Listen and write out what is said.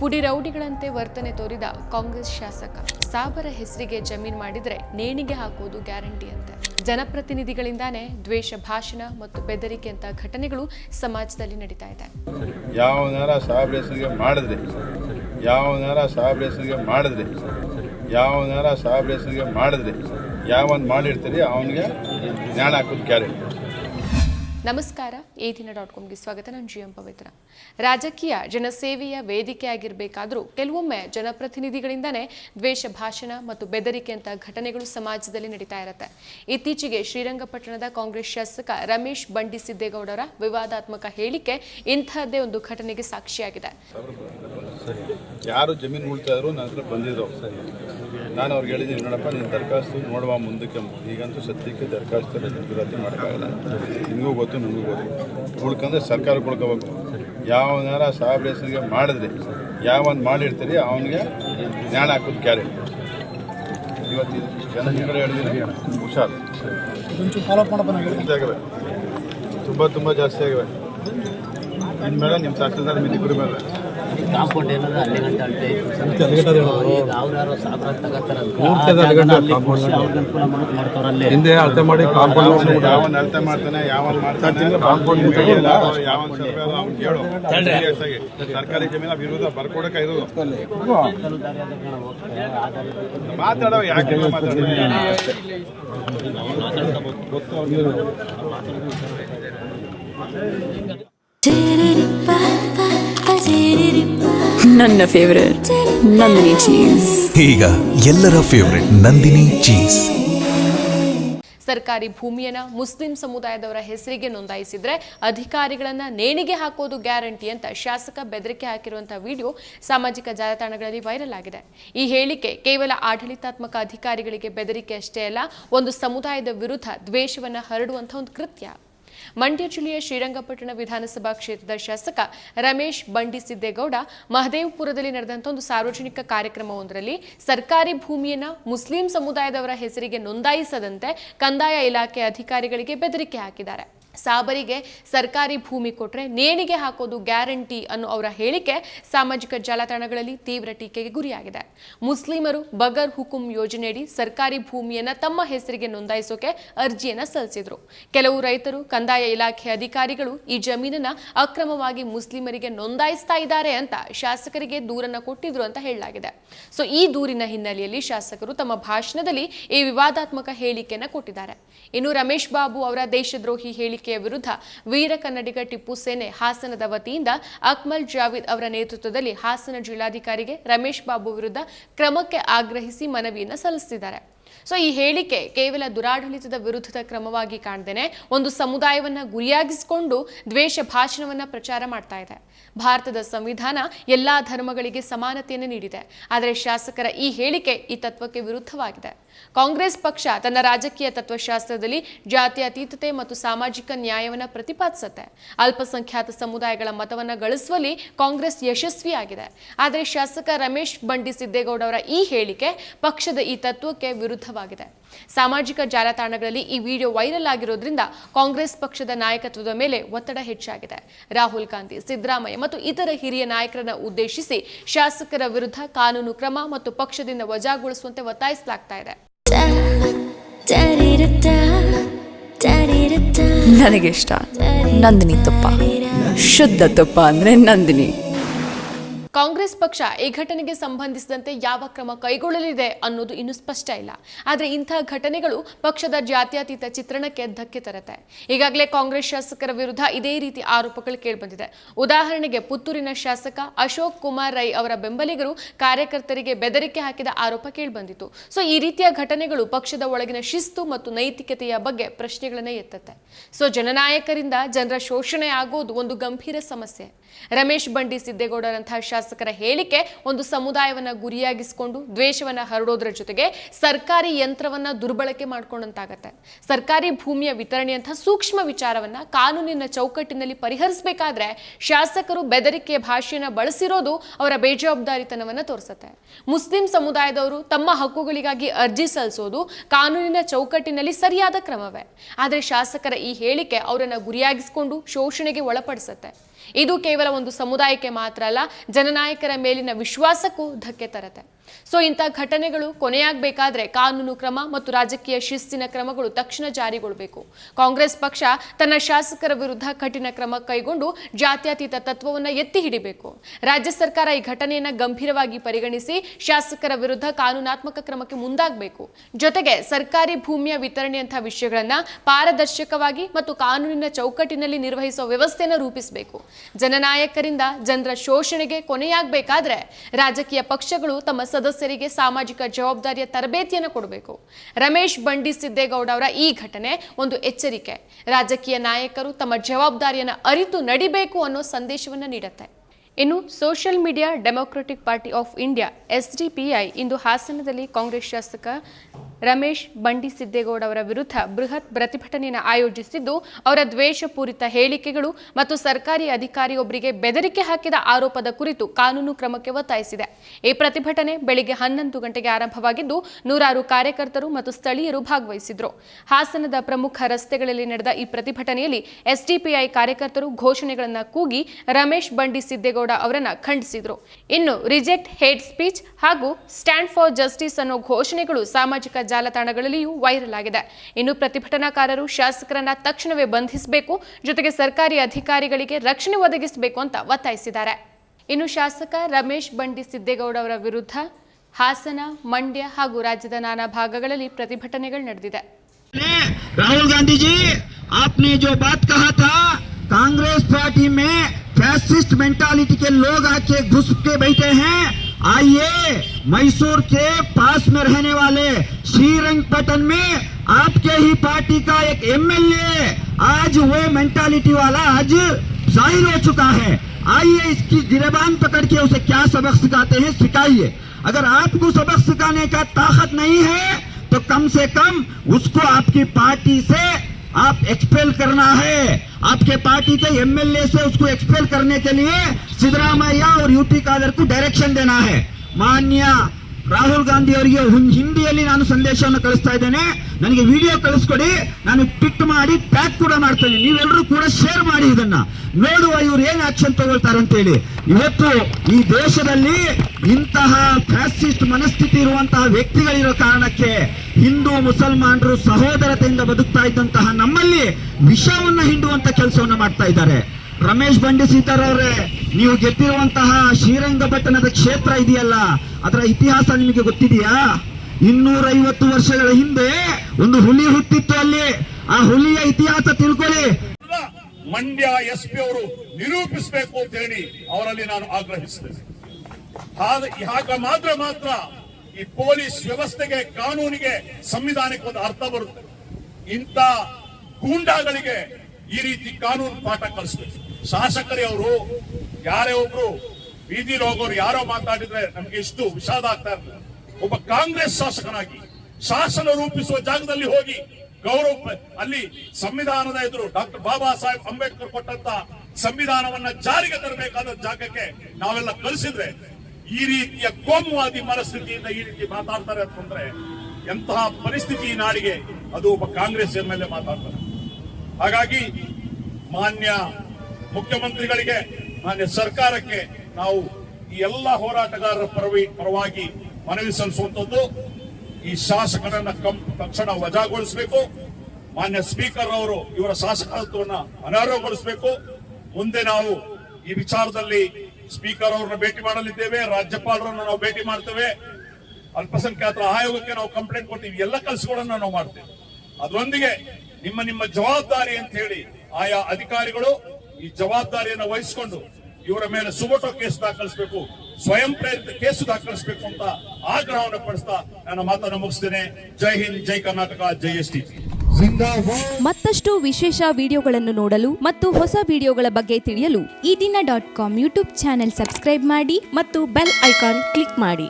ಪುಡಿ ರೌಡಿಗಳಂತೆ ವರ್ತನೆ ತೋರಿದ ಕಾಂಗ್ರೆಸ್ ಶಾಸಕ. ಸಾಬರ ಹೆಸರಿಗೆ ಜಮೀನು ಮಾಡಿದ್ರೆ ನೇಣಿಗೆ ಹಾಕುವುದು ಗ್ಯಾರಂಟಿ ಅಂತೆ. ಜನಪ್ರತಿನಿಧಿಗಳಿಂದಾನೇ ದ್ವೇಷ, ಭಾಷಣ ಮತ್ತು ಬೆದರಿಕೆ ಅಂತ ಘಟನೆಗಳು ಸಮಾಜದಲ್ಲಿ ನಡೀತಾ ಇದೆ. ಯಾವನಾರ ಸಾಹೇಬ್ರ ಹೆಸರಿಗೆ ಮಾಡಿದ್ರೆ, ಯಾವನಾರ ಸಾಹೇಬ್ರ ಹೆಸರಿಗೆ ಮಾಡಿದ್ರೆ, ಯಾವನಾರ ಸಾಹೇಬ್ರ ಹೆಸರಿಗೆ ಮಾಡಿದ್ರೆ, ಯಾವನ್ ಮಾಡಿರ್ತೀರಿ ಅವನಿಗೆ ಜ್ಞಾನ ಹಾಕೋದು ಗ್ಯಾರಂಟಿ. ನಮಸ್ಕಾರ. ಈ ದಿನ ಡಾಟ್ ಕಾಮ್ಗೆ ಸ್ವಾಗತ. ನಾನು ಜಿ ಎಂ ಪವಿತ್ರ. ರಾಜಕೀಯ, ಜನಸೇವೆಯ ವೇದಿಕೆ ಆಗಿರಬೇಕಾದರೂ ಕೆಲವೊಮ್ಮೆ ಜನಪ್ರತಿನಿಧಿಗಳಿಂದನೇ ದ್ವೇಷ, ಭಾಷಣ ಮತ್ತು ಬೆದರಿಕೆ ಅಂತ ಘಟನೆಗಳು ಸಮಾಜದಲ್ಲಿ ನಡೀತಾ ಇರುತ್ತೆ. ಇತ್ತೀಚೆಗೆ ಶ್ರೀರಂಗಪಟ್ಟಣದ ಕಾಂಗ್ರೆಸ್ ಶಾಸಕ ರಮೇಶ್ ಬಂಡಿ ಸಿದ್ದೇಗೌಡರ ವಿವಾದಾತ್ಮಕ ಹೇಳಿಕೆ ಇಂತಹದ್ದೇ ಒಂದು ಘಟನೆಗೆ ಸಾಕ್ಷಿಯಾಗಿದೆ. ಯಾರು ಜಮೀನು ನಾನು ಅವ್ರಿಗೆ ಹೇಳಿದ್ದೀನಿ, ನೋಡಪ್ಪ, ನೀನು ದರಖಾಸ್ತು ನೋಡುವ ಮುಂದಕ್ಕೆ. ಈಗಂತೂ ಸದ್ಯಕ್ಕೆ ದರಖಾಸ್ತು ಮಾಡ್ತಾ ನಿಮಗೂ ಗೊತ್ತು ನನಗೂ ಗೊತ್ತು. ಉಳ್ಕಂದ್ರೆ ಸರ್ಕಾರ ಉಳ್ಕೋಬೇಕು. ಯಾವನಾರ ಸಾಹೇಬ್ ಹೆಸರಿಗೆ ಮಾಡಿದ್ರೆ ಯಾವನ್ ಮಾಡಿರ್ತೀರಿ ಅವನಿಗೆ ಜ್ಞಾನ ಹಾಕೋದು ಕ್ಯಾರೆ. ಇವತ್ತು ಜನ ಕಡೆ ಹೇಳಿದ್ರೆ ಹುಷಾರು. ತುಂಬ ತುಂಬ ಜಾಸ್ತಿ ಆಗಿವೆ. ಇನ್ಮೇಲೆ ನಿಮ್ಮ ತಹಸೀಲ್ದಾರ್ ಮಿತಿ ಕೊಡಬೇಕು ಕಾಂಪೌಂಡ್ ಏನಾದ್ರೆ ಅಲ್ಲಿ ಗಂಟೆ ಹಿಂದೆ ಅಳತೆ ಮಾಡಿ ಕಾಂಪೌಂಡ್ ಯಾವನ್ ಅಳತೆ ಮಾಡ್ತಾನೆ ಯಾವನ್ ಮಾಡ್ತಾನೆ ಕಾಂಪೌಂಡ್ ಯಾವನ್ ಸರ್ವೆ ಅದ ಅವ್ನ್ ಕೇಳು ಸರ್ಕಾರಿ ಜಮೀನ ವಿರೋಧ ಬರ್ಕೊಡಕ ಇದು. ಮಾತಾಡೋ ಯಾಕೆ ಮಾತಾಡೋ ಮಾತಾಡೋ ನನ್ನ ಫೇವರೇಟ್ ನಂದಿನಿ ಚೀಸ್ ಈಗ ಎಲ್ಲರ ಫೇವರೇಟ್ ನಂದಿನಿ ಚೀಸ್ ಸರ್ಕಾರಿ ಭೂಮಿಯನ್ನ ಮುಸ್ಲಿಂ ಸಮುದಾಯದವರ ಹೆಸರಿಗೆ ನೋಂದಾಯಿಸಿದ್ರೆ ಅಧಿಕಾರಿಗಳನ್ನ ನೇಣಿಗೆ ಹಾಕೋದು ಗ್ಯಾರಂಟಿ ಅಂತ ಶಾಸಕ ಬೆದರಿಕೆ ಹಾಕಿರುವಂತಹ ವಿಡಿಯೋ ಸಾಮಾಜಿಕ ಜಾಲತಾಣಗಳಲ್ಲಿ ವೈರಲ್ ಆಗಿದೆ. ಈ ಹೇಳಿಕೆ ಕೇವಲ ಆಡಳಿತಾತ್ಮಕ ಅಧಿಕಾರಿಗಳಿಗೆ ಬೆದರಿಕೆ ಅಷ್ಟೇ ಅಲ್ಲ ಒಂದು ಸಮುದಾಯದ ವಿರುದ್ಧ ದ್ವೇಷವನ್ನ ಹರಡುವಂತಹ ಒಂದು ಕೃತ್ಯ. ಮಂಡ್ಯ ಜಿಲ್ಲೆಯ ಶ್ರೀರಂಗಪಟ್ಟಣ ವಿಧಾನಸಭಾ ಕ್ಷೇತ್ರದ ಶಾಸಕ ರಮೇಶ್ ಬಂಡಿ ಸಿದ್ದೇಗೌಡ, ಮಹದೇವಪುರದಲ್ಲಿ ನಡೆದಂತಹ ಒಂದು ಸಾರ್ವಜನಿಕ ಕಾರ್ಯಕ್ರಮವೊಂದರಲ್ಲಿ ಸರ್ಕಾರಿ ಭೂಮಿಯನ್ನ ಮುಸ್ಲಿಂ ಸಮುದಾಯದವರ ಹೆಸರಿಗೆ ನೋಂದಾಯಿಸದಂತೆ ಕಂದಾಯ ಇಲಾಖೆ ಅಧಿಕಾರಿಗಳಿಗೆ ಬೆದರಿಕೆ ಹಾಕಿದ್ದಾರೆ. ಸಾಬರಿಗೆ ಸರ್ಕಾರಿ ಭೂಮಿ ಕೊಟ್ರೆ ನೇಣಿಗೆ ಹಾಕೋದು ಗ್ಯಾರಂಟಿ ಅನ್ನೋ ಅವರ ಹೇಳಿಕೆ ಸಾಮಾಜಿಕ ಜಾಲತಾಣಗಳಲ್ಲಿ ತೀವ್ರ ಟೀಕೆಗೆ ಗುರಿಯಾಗಿದೆ. ಮುಸ್ಲಿಮರು ಬಗರ್ ಹುಕುಂ ಯೋಜನೆಯಡಿ ಸರ್ಕಾರಿ ಭೂಮಿಯನ್ನು ತಮ್ಮ ಹೆಸರಿಗೆ ನೋಂದಾಯಿಸೋಕೆ ಅರ್ಜಿಯನ್ನು ಸಲ್ಲಿಸಿದರು. ಕೆಲವು ರೈತರು ಕಂದಾಯ ಇಲಾಖೆ ಅಧಿಕಾರಿಗಳು ಈ ಜಮೀನನ್ನ ಅಕ್ರಮವಾಗಿ ಮುಸ್ಲಿಮರಿಗೆ ನೋಂದಾಯಿಸ್ತಾ ಇದ್ದಾರೆ ಅಂತ ಶಾಸಕರಿಗೆ ದೂರನ್ನ ಕೊಟ್ಟಿದ್ರು ಅಂತ ಹೇಳಲಾಗಿದೆ. ಸೊ, ಈ ದೂರಿನ ಹಿನ್ನೆಲೆಯಲ್ಲಿ ಶಾಸಕರು ತಮ್ಮ ಭಾಷಣದಲ್ಲಿ ಈ ವಿವಾದಾತ್ಮಕ ಹೇಳಿಕೆಯನ್ನು ಕೊಟ್ಟಿದ್ದಾರೆ. ಇನ್ನು ರಮೇಶ್ ಬಾಬು ಅವರ ದೇಶದ್ರೋಹಿ ಹೇಳಿಕೆಯ ವಿರುದ್ಧ ವೀರ ಕನ್ನಡಿಗ ಟಿಪ್ಪು ಸೇನೆ ಹಾಸನದ ವತಿಯಿಂದ ಅಕ್ಮಲ್ ಜಾವೀದ್ ಅವರ ನೇತೃತ್ವದಲ್ಲಿ ಹಾಸನ ಜಿಲ್ಲಾಧಿಕಾರಿಗೆ ರಮೇಶ್ ಬಾಬು ವಿರುದ್ಧ ಕ್ರಮಕ್ಕೆ ಆಗ್ರಹಿಸಿ ಮನವಿಯನ್ನು ಸಲ್ಲಿಸಿದ್ದಾರೆ. ಸೊ ಈ ಹೇಳಿಕೆ ಕೇವಲ ದುರಾಡಳಿತದ ವಿರುದ್ಧದ ಕ್ರಮವಾಗಿ ಕಾಣ್ದೇನೆ ಒಂದು ಸಮುದಾಯವನ್ನ ಗುರಿಯಾಗಿಸಿಕೊಂಡು ದ್ವೇಷ ಭಾಷಣವನ್ನ ಪ್ರಚಾರ ಮಾಡ್ತಾ ಇದೆ. ಭಾರತದ ಸಂವಿಧಾನ ಎಲ್ಲಾ ಧರ್ಮಗಳಿಗೆ ಸಮಾನತೆಯನ್ನು ನೀಡಿದೆ. ಆದರೆ ಶಾಸಕರ ಈ ಹೇಳಿಕೆ ಈ ತತ್ವಕ್ಕೆ ವಿರುದ್ಧವಾಗಿದೆ. ಕಾಂಗ್ರೆಸ್ ಪಕ್ಷ ತನ್ನ ರಾಜಕೀಯ ತತ್ವಶಾಸ್ತ್ರದಲ್ಲಿ ಜಾತ್ಯತೀತತೆ ಮತ್ತು ಸಾಮಾಜಿಕ ನ್ಯಾಯವನ್ನ ಪ್ರತಿಪಾದಿಸುತ್ತೆ. ಅಲ್ಪಸಂಖ್ಯಾತ ಸಮುದಾಯಗಳ ಮತವನ್ನ ಗಳಿಸುವಲ್ಲಿ ಕಾಂಗ್ರೆಸ್ ಯಶಸ್ವಿಯಾಗಿದೆ. ಆದರೆ ಶಾಸಕ ರಮೇಶ್ ಬಂಡಿ ಸಿದ್ದೇಗೌಡ ಅವರ ಈ ಹೇಳಿಕೆ ಪಕ್ಷದ ಈ ತತ್ವಕ್ಕೆ ವಿರುದ್ಧವಾಗಿದೆ. ಸಾಮಾಜಿಕ ಜಾಲತಾಣಗಳಲ್ಲಿ ಈ ವಿಡಿಯೋ ವೈರಲ್ ಆಗಿರೋದ್ರಿಂದ ಕಾಂಗ್ರೆಸ್ ಪಕ್ಷದ ನಾಯಕತ್ವದ ಮೇಲೆ ಒತ್ತಡ ಹೆಚ್ಚಾಗಿದೆ. ರಾಹುಲ್ ಗಾಂಧಿ, ಸಿದ್ದರಾಮಯ್ಯ ಮತ್ತು ಇತರ ಹಿರಿಯ ನಾಯಕರನ್ನ ಉದ್ದೇಶಿಸಿ ಶಾಸಕರ ವಿರುದ್ಧ ಕಾನೂನು ಕ್ರಮ ಮತ್ತು ಪಕ್ಷದಿಂದ ವಜಾಗೊಳಿಸುವಂತೆ ಒತ್ತಾಯಿಸಲಾಗ್ತಾ ಇದೆ. ನನಗಿಷ್ಟ ನಂದಿನಿ ತುಪ್ಪ. ಶುದ್ಧ ತುಪ್ಪ ಅಂದ್ರೆ ನಂದಿನಿ. ಕಾಂಗ್ರೆಸ್ ಪಕ್ಷ ಈ ಘಟನೆಗೆ ಸಂಬಂಧಿಸಿದಂತೆ ಯಾವ ಕ್ರಮ ಕೈಗೊಳ್ಳಲಿದೆ ಅನ್ನೋದು ಇನ್ನು ಸ್ಪಷ್ಟ ಇಲ್ಲ. ಆದರೆ ಇಂತಹ ಘಟನೆಗಳು ಪಕ್ಷದ ಜಾತ್ಯತೀತ ಚಿತ್ರಣಕ್ಕೆ ಧಕ್ಕೆ ತರುತ್ತೆ. ಈಗಾಗಲೇ ಕಾಂಗ್ರೆಸ್ ಶಾಸಕರ ವಿರುದ್ಧ ಇದೇ ರೀತಿ ಆರೋಪಗಳು ಕೇಳಿಬಂದಿದೆ. ಉದಾಹರಣೆಗೆ ಪುತ್ತೂರಿನ ಶಾಸಕ ಅಶೋಕ್ ಕುಮಾರ್ ರೈ ಅವರ ಬೆಂಬಲಿಗರು ಕಾರ್ಯಕರ್ತರಿಗೆ ಬೆದರಿಕೆ ಹಾಕಿದ ಆರೋಪ ಕೇಳಿಬಂದಿತ್ತು. ಸೊ, ಈ ರೀತಿಯ ಘಟನೆಗಳು ಪಕ್ಷದ ಒಳಗಿನ ಶಿಸ್ತು ಮತ್ತು ನೈತಿಕತೆಯ ಬಗ್ಗೆ ಪ್ರಶ್ನೆಗಳನ್ನ ಎತ್ತತ್ತೆ. ಸೊ, ಜನನಾಯಕರಿಂದ ಜನರ ಶೋಷಣೆ ಆಗೋದು ಒಂದು ಗಂಭೀರ ಸಮಸ್ಯೆ. ರಮೇಶ್ ಬಂಡಿ ಸಿದ್ದೇಗೌಡರಂತಹ ಶಾಸಕರ ಹೇಳಿಕೆ ಒಂದು ಸಮುದಾಯವನ್ನ ಗುರಿಯಾಗಿಸಿಕೊಂಡು ದ್ವೇಷವನ್ನ ಹರಡೋದ್ರ ಜೊತೆಗೆ ಸರ್ಕಾರಿ ಯಂತ್ರವನ್ನ ದುರ್ಬಳಕೆ ಮಾಡ್ಕೊಂಡಂತಾಗತ್ತೆ. ಸರ್ಕಾರಿ ಭೂಮಿಯ ವಿತರಣೆಯಂತಹ ಸೂಕ್ಷ್ಮ ವಿಚಾರವನ್ನ ಕಾನೂನಿನ ಚೌಕಟ್ಟಿನಲ್ಲಿ ಪರಿಹರಿಸಬೇಕಾದ್ರೆ ಶಾಸಕರು ಬೆದರಿಕೆ ಭಾಷೆಯನ್ನ ಬಳಸಿರೋದು ಅವರ ಬೇಜವಾಬ್ದಾರಿತನವನ್ನ ತೋರಿಸುತ್ತೆ. ಮುಸ್ಲಿಂ ಸಮುದಾಯದವರು ತಮ್ಮ ಹಕ್ಕುಗಳಿಗಾಗಿ ಅರ್ಜಿ ಸಲ್ಲಿಸೋದು ಕಾನೂನಿನ ಚೌಕಟ್ಟಿನಲ್ಲಿ ಸರಿಯಾದ ಕ್ರಮವೇ. ಆದರೆ ಶಾಸಕರ ಈ ಹೇಳಿಕೆ ಅವರನ್ನ ಗುರಿಯಾಗಿಸಿಕೊಂಡು ಶೋಷಣೆಗೆ ಒಳಪಡಿಸುತ್ತೆ. ಇದು ಕೇವಲ ಒಂದು ಸಮುದಾಯಕ್ಕೆ ಮಾತ್ರ ಅಲ್ಲ ಜನನಾಯಕರ ಮೇಲಿನ ವಿಶ್ವಾಸಕ್ಕೂ ಧಕ್ಕೆ ತರತ್ತೆ. ಸೊ ಇಂಥ ಘಟನೆಗಳು ಕೊನೆಯಾಗಬೇಕಾದ್ರೆ ಕಾನೂನು ಕ್ರಮ ಮತ್ತು ರಾಜಕೀಯ ಶಿಸ್ತಿನ ಕ್ರಮಗಳು ತಕ್ಷಣ ಜಾರಿಗೊಳ್ಳಬೇಕು ಕಾಂಗ್ರೆಸ್ ಪಕ್ಷ ತನ್ನ ಶಾಸಕರ ವಿರುದ್ಧ ಕಠಿಣ ಕ್ರಮ ಕೈಗೊಂಡು ಜಾತ್ಯತೀತ ತತ್ವವನ್ನು ಎತ್ತಿ ಹಿಡಿಬೇಕು. ರಾಜ್ಯ ಸರ್ಕಾರ ಈ ಘಟನೆಯನ್ನು ಗಂಭೀರವಾಗಿ ಪರಿಗಣಿಸಿ ಶಾಸಕರ ವಿರುದ್ಧ ಕಾನೂನಾತ್ಮಕ ಕ್ರಮಕ್ಕೆ ಮುಂದಾಗಬೇಕು. ಜೊತೆಗೆ ಸರ್ಕಾರಿ ಭೂಮಿಯ ವಿತರಣೆಯಂತಹ ವಿಷಯಗಳನ್ನು ಪಾರದರ್ಶಕವಾಗಿ ಮತ್ತು ಕಾನೂನಿನ ಚೌಕಟ್ಟಿನಲ್ಲಿ ನಿರ್ವಹಿಸುವ ವ್ಯವಸ್ಥೆಯನ್ನು ರೂಪಿಸಬೇಕು. ಜನನಾಯಕರಿಂದ ಜನರ ಶೋಷಣೆಗೆ ಕೊನೆಯಾಗಬೇಕಾದ್ರೆ ರಾಜಕೀಯ ಪಕ್ಷಗಳು ತಮ್ಮ ಸದಸ್ಯರಿಗೆ ಸಾಮಾಜಿಕ ಜವಾಬ್ದಾರಿಯ ತರಬೇತಿಯನ್ನು ಕೊಡಬೇಕು. ರಮೇಶ್ ಬಂಡಿ ಸಿದ್ದೇಗೌಡ ಅವರ ಈ ಘಟನೆ ಒಂದು ಎಚ್ಚರಿಕೆ. ರಾಜಕೀಯ ನಾಯಕರು ತಮ್ಮ ಜವಾಬ್ದಾರಿಯನ್ನು ಅರಿತು ನಡಿಬೇಕು ಅನ್ನೋ ಸಂದೇಶವನ್ನು ನೀಡುತ್ತೆ. ಇನ್ನು social media democratic party of India SDPI ಇಂದು ಹಾಸನದಲ್ಲಿ ಕಾಂಗ್ರೆಸ್ ಶಾಸಕ ರಮೇಶ್ ಬಂಡಿ ಸಿದ್ದೇಗೌಡ ಅವರ ವಿರುದ್ಧ ಬೃಹತ್ ಪ್ರತಿಭಟನೆಯನ್ನು ಆಯೋಜಿಸಿದ್ದು, ಅವರ ದ್ವೇಷಪೂರಿತ ಹೇಳಿಕೆಗಳು ಮತ್ತು ಸರ್ಕಾರಿ ಅಧಿಕಾರಿಯೊಬ್ಬರಿಗೆ ಬೆದರಿಕೆ ಹಾಕಿದ ಆರೋಪದ ಕುರಿತು ಕಾನೂನು ಕ್ರಮಕ್ಕೆ ಒತ್ತಾಯಿಸಿದೆ. ಈ ಪ್ರತಿಭಟನೆ ಬೆಳಿಗ್ಗೆ ಹನ್ನೊಂದು ಗಂಟೆಗೆ ಆರಂಭವಾಗಿದ್ದು, ನೂರಾರು ಕಾರ್ಯಕರ್ತರು ಮತ್ತು ಸ್ಥಳೀಯರು ಭಾಗವಹಿಸಿದ್ರು. ಹಾಸನದ ಪ್ರಮುಖ ರಸ್ತೆಗಳಲ್ಲಿ ನಡೆದ ಈ ಪ್ರತಿಭಟನೆಯಲ್ಲಿ ಎಸ್ಡಿಪಿಐ ಕಾರ್ಯಕರ್ತರು ಘೋಷಣೆಗಳನ್ನು ಕೂಗಿ ರಮೇಶ್ ಬಂಡಿ ಸಿದ್ದೇಗೌಡ ಅವರನ್ನು ಖಂಡಿಸಿದ್ರು. ಇನ್ನು ರಿಜೆಕ್ಟ್ ಹೇಟ್ ಸ್ಪೀಚ್ ಹಾಗೂ ಸ್ಟ್ಯಾಂಡ್ ಫಾರ್ ಜಸ್ಟಿಸ್ ಅನ್ನೋ ಘೋಷಣೆಗಳು ಸಾಮಾಜಿಕ ಜಾಲತಾಣಗಳಲ್ಲಿಯೂ ವೈರಲ್ ಆಗಿದೆ ಇನ್ನು ಪ್ರತಿಭಟನಾಕಾರರು ಶಾಸಕರನ್ನ ತಕ್ಷಣವೇ ಬಂಧಿಸಬೇಕು ಜೊತೆಗೆ ಸರ್ಕಾರಿ ಅಧಿಕಾರಿಗಳಿಗೆ ರಕ್ಷಣೆ ಒದಗಿಸಬೇಕು ಅಂತ ಒತ್ತಾಯಿಸಿದ್ದಾರೆ ಇನ್ನು ಶಾಸಕ ರಮೇಶ್ ಬಂಡಿ ಸಿದ್ದೇಗೌಡ ಅವರ ವಿರುದ್ಧ ಹಾಸನ ಮಂಡ್ಯ ಹಾಗೂ ರಾಜ್ಯದ ನಾನಾ ಭಾಗಗಳಲ್ಲಿ ಪ್ರತಿಭಟನೆಗಳು ನಡೆದಿದೆ राहुल गांधी जी आपने जो बात कहा था कांग्रेस पार्टी में फैसिस्ट मेंटालिटी के लोग आके घुस के बैठे हैं आइए मैसूर के पास में रहने वाले श्रीरंगपटन में आपके ही पार्टी का एक एमएलए आज वो मेंटालिटी वाला आज ज़ाहिर हो चुका है। आइए इसकी गिरबान पकड़ के उसे क्या सबक सिखाते हैं, सिखाइए। अगर आपको सबक सिखाने का ताकत नहीं है तो कम से कम उसको आपकी पार्टी से आप एक्सपेल करना है। आपके पार्टी के एमएलए से उसको एक्सपेल करने के लिए सिद्धरामैया और यूपी कादर को डायरेक्शन देना है। मान्य ರಾಹುಲ್ ಗಾಂಧಿ ಅವರಿಗೆ ಹಿಂದಿಯಲ್ಲಿ ನಾನು ಸಂದೇಶವನ್ನು ಕಳಿಸ್ತಾ ಇದ್ದೇನೆ. ನನಗೆ ವಿಡಿಯೋ ಕಳಿಸ್ಕೊಡಿ. ನಾನು ಟ್ವಿಟ್ ಮಾಡಿ ಟ್ಯಾಗ್ ಕೂಡ ಮಾಡ್ತೇನೆ ನೀವೆಲ್ಲರೂ ಕೂಡ ಶೇರ್ ಮಾಡಿ ಇದನ್ನ. ನೋಡುವ ಇವ್ರು ಏನ್ ಆಕ್ಷನ್ ತಗೊಳ್ತಾರೆ ಅಂತೇಳಿ ಇವತ್ತು ಈ ದೇಶದಲ್ಲಿ ಇಂತಹ ಫ್ಯಾಸಿಸ್ಟ್ ಮನಸ್ಥಿತಿ ಇರುವಂತಹ ವ್ಯಕ್ತಿಗಳಿರೋ ಕಾರಣಕ್ಕೆ ಹಿಂದೂ ಮುಸಲ್ಮಾನರು ಸಹೋದರತೆಯಿಂದ ಬದುಕ್ತಾ ಇದ್ದಂತಹ ನಮ್ಮಲ್ಲಿ ವಿಷವನ್ನ ಹಿಂಡುವಂತ ಕೆಲಸವನ್ನ ಮಾಡ್ತಾ ಇದ್ದಾರೆ. ರಮೇಶ್ ಬಂಡಿ ಸೀತಾರವ್ರೆ ನೀವು ಗೆದ್ದಿರುವಂತಹ ಶ್ರೀರಂಗಪಟ್ಟಣದ ಕ್ಷೇತ್ರ ಇದೆಯಲ್ಲ, ಅದರ ಇತಿಹಾಸ ನಿಮಗೆ ಗೊತ್ತಿದೆಯಾ? ಇನ್ನೂರೈವತ್ತು ವರ್ಷಗಳ ಹಿಂದೆ ಒಂದು ಹುಲಿ ಹುಟ್ಟಿತ್ತು ಅಲ್ಲಿ. ಆ ಹುಲಿಯ ಇತಿಹಾಸ ತಿಳ್ಕೊಳ್ಳಿ. ಮಂಡ್ಯ ಎಸ್ ಪಿ ಅವರು ನಿರೂಪಿಸಬೇಕು ಅಂತ ಹೇಳಿ ಅವರಲ್ಲಿ ನಾನು ಆಗ್ರಹಿಸ್ತೇನೆ ಹಾಗ- ಹಾಗ ಮಾತ್ರ ಮಾತ್ರ ಈ ಪೊಲೀಸ್ ವ್ಯವಸ್ಥೆಗೆ, ಕಾನೂನಿಗೆ, ಸಂವಿಧಾನಕ್ಕೆ ಒಂದು ಅರ್ಥ ಬರುತ್ತೆ. ಇಂಥ ಗೂಂಡಾಗಳಿಗೆ ಈ ರೀತಿ ಕಾನೂನು ಪಾಠ ಕಲಿಸ್ಬೇಕು. ಶಾಸಕರೇ ಅವರು, ಯಾರೇ ಒಬ್ರು ಬೀದಿಲಿ ಹೋಗೋರು ಯಾರೋ ಮಾತಾಡಿದ್ರೆ ನಮ್ಗೆ ಇಷ್ಟು ವಿಷಾದ ಆಗ್ತಾ ಇರ್ತದೆ ಒಬ್ಬ ಕಾಂಗ್ರೆಸ್ ಶಾಸಕನಾಗಿ, ಶಾಸನ ರೂಪಿಸುವ ಜಾಗದಲ್ಲಿ ಹೋಗಿ ಗೌರವ ಅಲ್ಲಿ ಸಂವಿಧಾನದ ಎದುರು ಡಾಕ್ಟರ್ ಬಾಬಾ ಸಾಹೇಬ್ ಅಂಬೇಡ್ಕರ್ ಕೊಟ್ಟಂತ ಸಂವಿಧಾನವನ್ನ ಜಾರಿಗೆ ತರಬೇಕಾದ ಜಾಗಕ್ಕೆ ನಾವೆಲ್ಲ ಕಲಿಸಿದ್ರೆ ಈ ರೀತಿಯ ಕೋಮುವಾದಿ ಮನಸ್ಥಿತಿಯಿಂದ ಈ ರೀತಿ ಮಾತಾಡ್ತಾರೆ ಅಂತಂದ್ರೆ ಎಂತಹ ಪರಿಸ್ಥಿತಿ ನಾಡಿಗೆ, ಅದು ಒಬ್ಬ ಕಾಂಗ್ರೆಸ್ ಎಂ ಎಲ್ ಎ ಮಾತಾಡ್ತಾರೆ. ಹಾಗಾಗಿ ಮಾನ್ಯ ಮುಖ್ಯಮಂತ್ರಿಗಳಿಗೆ, ಮಾನ್ಯ ಸರ್ಕಾರಕ್ಕೆ ನಾವು ಈ ಎಲ್ಲ ಹೋರಾಟಗಾರರ ಪರವಿ, ಪರವಾಗಿ ಮನವಿ ಸಲ್ಲಿಸುವಂಥದ್ದು. ಈ ಶಾಸಕರನ್ನ ತಕ್ಷಣ ವಜಾಗೊಳಿಸಬೇಕು. ಮಾನ್ಯ ಸ್ಪೀಕರ್ ಅವರು ಇವರ ಶಾಸಕತ್ವವನ್ನ ಅನಾರೋಗ್ಯಗೊಳಿಸಬೇಕು ಮುಂದೆ ನಾವು ಈ ವಿಚಾರದಲ್ಲಿ ಸ್ಪೀಕರ್ ಅವರನ್ನ ಭೇಟಿ ಮಾಡಲಿದ್ದೇವೆ. ರಾಜ್ಯಪಾಲರನ್ನ ನಾವು ಭೇಟಿ ಮಾಡ್ತೇವೆ. ಅಲ್ಪಸಂಖ್ಯಾತರ ಆಯೋಗಕ್ಕೆ ನಾವು ಕಂಪ್ಲೇಂಟ್ ಕೊಡ್ತೀವಿ. ಎಲ್ಲ ಕೆಲಸಗಳನ್ನ ನಾವು ಮಾಡ್ತೇವೆ. ಅದರೊಂದಿಗೆ ನಿಮ್ಮ ನಿಮ್ಮ ಜವಾಬ್ದಾರಿ ಅಂತ ಹೇಳಿ ಆಯಾ ಅಧಿಕಾರಿಗಳು ಈ ಜವಾಬ್ದಾರಿಯನ್ನು ವಹಿಸಿಕೊಂಡು ಇವರ ಮೇಲೆ ಸುಮೋಟೋ ಕೇಸ್ ದಾಖಲಿಸಬೇಕು ಸ್ವಯಂ ಪ್ರೇರಿತ ಕೇಸು ದಾಖಲಿಸಬೇಕು ಅಂತ ಆಗ್ರಹವನ್ನು ಪಡಿಸ್ತಾ ನನ್ನ ಮಾತನ್ನು ಮುಗಿಸ್ತೇನೆ. ಜೈ ಹಿಂದ್ ಜೈ ಕರ್ನಾಟಕ ಜೈ ಎಸ್ ಟಿ ಮತ್ತಷ್ಟು ವಿಶೇಷ ವಿಡಿಯೋಗಳನ್ನು ನೋಡಲು ಮತ್ತು ಹೊಸ ವಿಡಿಯೋಗಳ ಬಗ್ಗೆ ತಿಳಿಯಲು Ee Dina dot com YouTube channel subscribe ಮಾಡಿ ಮತ್ತು ಬೆಲ್ ಐಕಾನ್ ಕ್ಲಿಕ್ ಮಾಡಿ.